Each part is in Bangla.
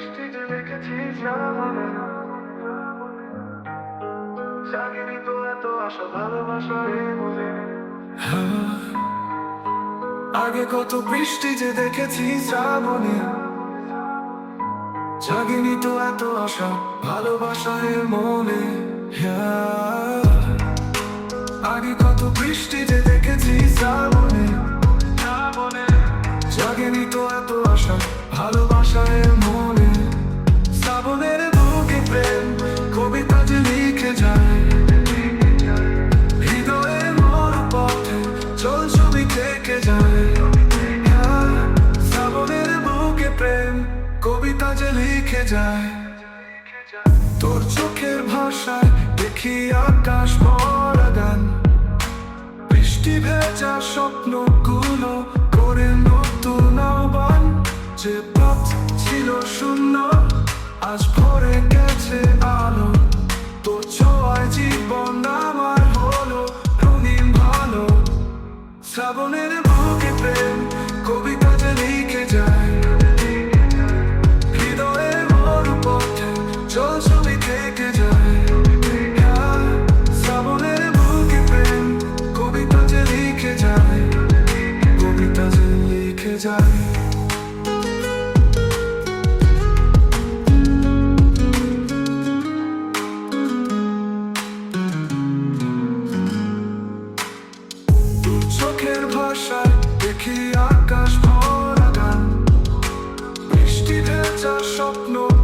বৃষ্টিতে রেখেছিস না মনে জাগিনি তো এত আশা, ভালোবাসা মনে আগে কত বৃষ্টি যে দেখেছি শ্রাবণে। জাগিনি তো এত আশা, ভালোবাসা এ মনে। আগে কত বৃষ্টি যে দেখেছি শ্রাবণে। জাগেনি তো এত আশা, ভালোবাসা যায়। তোর চোখের ভাষায় দেখি আকাশ ভরা বৃষ্টি ভেজা স্বপ্নগুলো করে নতুন আহ্বান। যে পথ ছিল শূন্য, আজ ভরে গেছে আলো। তো ছোঁয়ায় জীবন আমার হলো রঙিন ভালো। শ্রাবণের বুকে প্রেম, কবিতা যে লিখে যায়।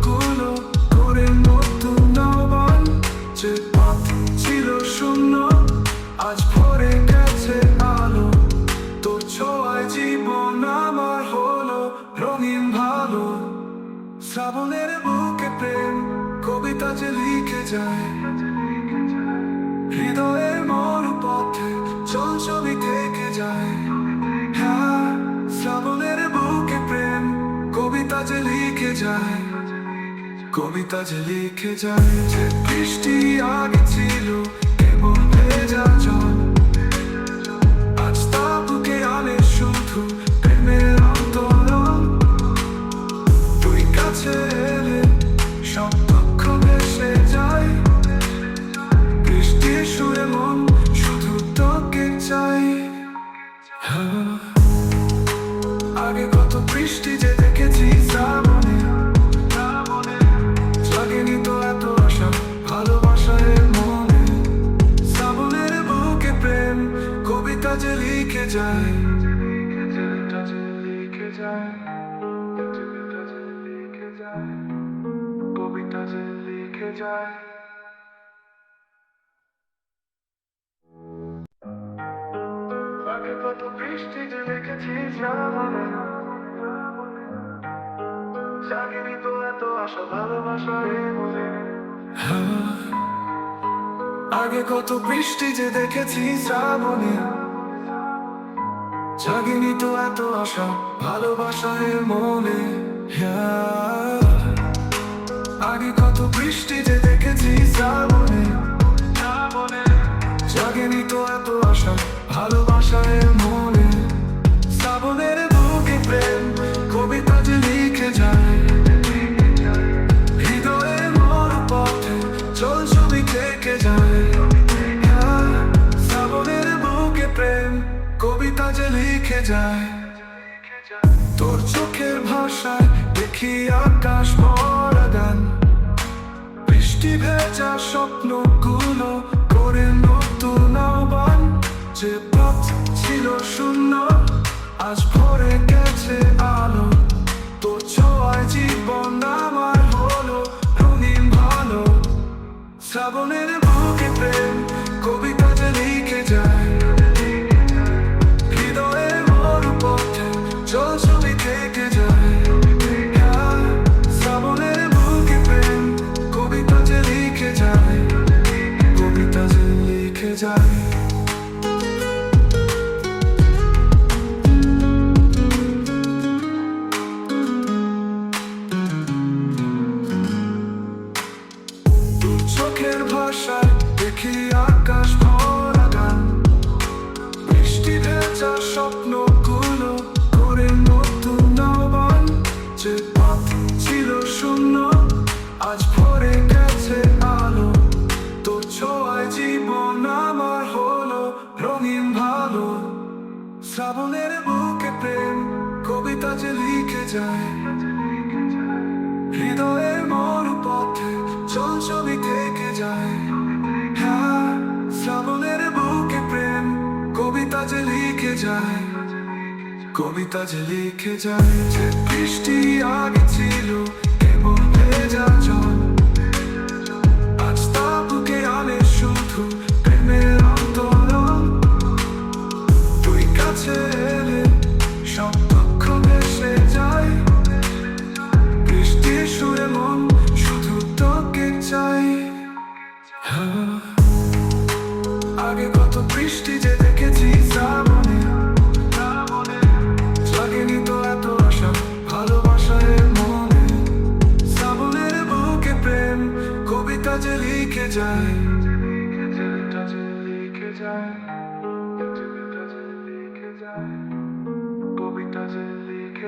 স্বপ্নগুলো করে নতুন আহ্বান যে পথ ছিল শূন্য, আজ ভরে গেছে আলো। তোর ছোঁয়ায় জীবন আমার হলো রঙিন ভালো। শ্রাবণের বুকে প্রেম, কবিতা যে লিখে যায়। হৃদয়ের মোর পথে চল ছবি থেকে যায়। হ্যাঁ শ্রাবণের বুকে প্রেম, কবিতা যে লিখে যায়। কবিতা যে লিখে যায় যে বৃষ্টি আগে ছিল কেবল ভেজা যায় কবিতা যে লিখে যায়। কত বৃষ্টি যে জাগিনি তো এত আশা আগে কত বৃষ্টি যে দেখেছি শ্রাবণে জাগিনি তো এত আশা, ভালোবাসা এ মনে। আগে কত বৃষ্টিতে দেখেছি শ্রাবণে আজ ভরে গেছে আলো। তো ছোঁয়ায় জীবন আমার হলো রঙিন ভালো। শ্রাবণের মনের বুকে প্রেম কবিতা যে লিখে যায়। হৃদয়ের মর পথে চল ছবি থেকে যায়। হ্যাঁ শ্রাবণের বুকে প্রেম কবিতা যে লিখে যায়। কবিতা যে লিখে যায় যে বৃষ্টি আগে ছিল এবং ভেজা জল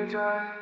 কবিতা